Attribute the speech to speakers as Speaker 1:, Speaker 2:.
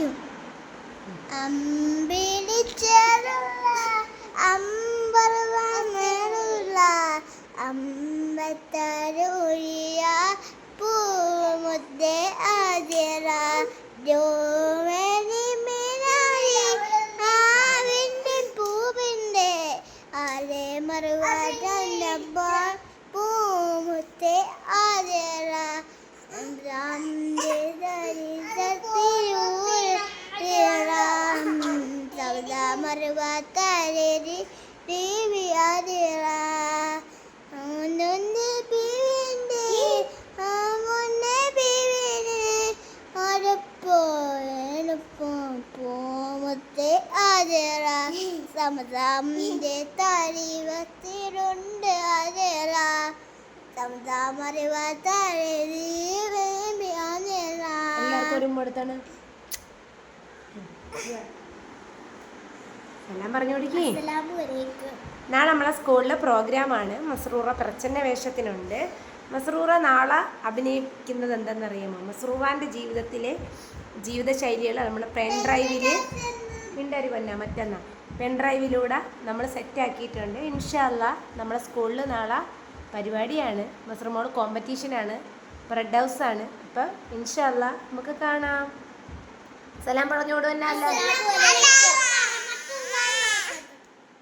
Speaker 1: വായിക്കും അമ്പിളിച്ചേരുള്ള അമ്പറുള്ള അമ്പത്തരൊഴിയ പൂമുദ്ദേ ആതിര ജോമനി മിനാരി ആവിന്റെ പൂവിന്റെ ആലെ മറുവാറ്റ പോമത്തെ
Speaker 2: എല്ലാവർക്കും ഒരു കൊടുത്താണ് എല്ലാം പറഞ്ഞു കൊടുക്കേ നാളെ നമ്മളെ സ്കൂളിലെ പ്രോഗ്രാമാണ്. മസ്റൂറ പ്രച്ഛന്ന വേഷത്തിനുണ്ട്. മസ്റൂറ നാളെ അഭിനയിക്കുന്നത് എന്തെന്നറിയാമോ? മസ്റൂറാന്റെ ജീവിതത്തിലെ ജീവിതശൈലികൾ നമ്മൾ പെൻ ഡ്രൈവിൽ മിണ്ടരി കൊന്ന മറ്റന്നാ. പെൻ ഡ്രൈവിലൂടെ നമ്മൾ സെറ്റാക്കിയിട്ടുണ്ട് ഇൻഷല്ല നമ്മളെ സ്കൂളിൽ നാളെ പരിപാടിയാണ്. മസ്റൂമോൾ കോമ്പറ്റീഷനാണ് റെഡ് ആണ്. അപ്പം ഇൻഷല്ല നമുക്ക് കാണാം. സലാം പറഞ്ഞോട് തന്നെ അല്ല